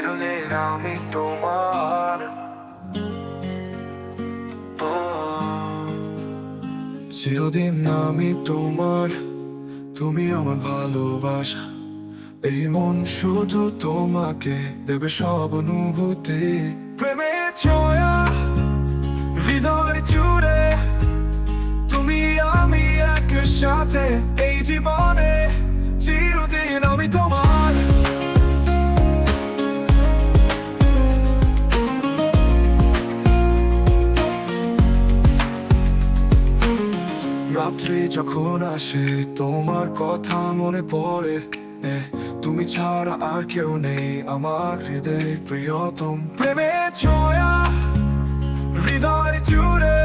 চিরদিন আমি তোমার চিরদিন আমি তোমার, তুমি আমার ভালোবাসা। এই মন শুধু তোমাকে দেবে সব অনুভূতি। প্রেমে ছয়া রাত্রি যখন আসে, তোমার কথা মনে পড়ে। তুমি ছাড়া আর কেউ নেই আমার হৃদয় প্রিয়তম। প্রেমে ছয়া, হৃদয় জুড়ে,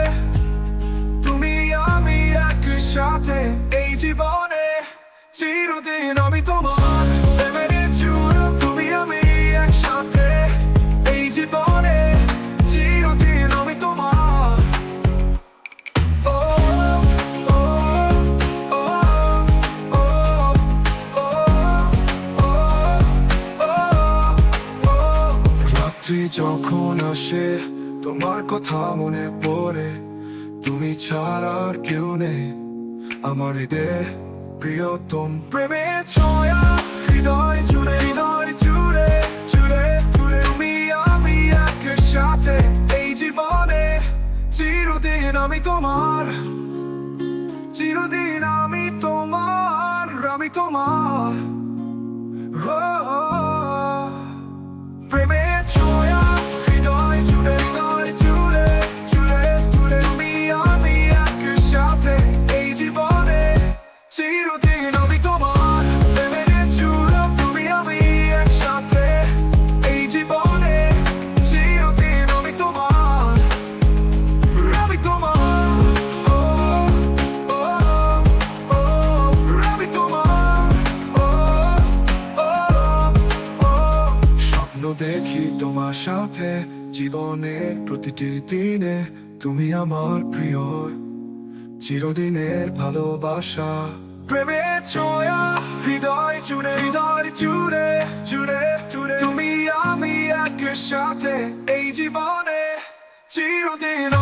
তুমি আমি একসাথে। এই জীবনে চিরদিন আমি তোমার রাত্রি যখন আসে, তোমার কথা মনে পড়ে। তুমি ছাড়া আর কেউ নেই। আমার হৃদয় প্রিয়তম প্রেমে ছয়া। হৃদয় জুড়ে হৃদয় জুড়ে জুড়ে জুড়ে। তুমি আমি একের সাথে এই জীবনে। চিরদিন আমি তোমার, চিরদিন আমি তোমার আমি তোমার। দেখি তোমার সাথে জীবনের প্রতিটি দিনে। তুমি আমার প্রিয়, চিরদিনের ভালোবাসা। প্রেমে ছোয়া, হৃদয় জুড়ে হৃদয় জুড়ে জুড়ে জুড়ে তুমি আমি একের সাথে এই জীবনে চিরদিন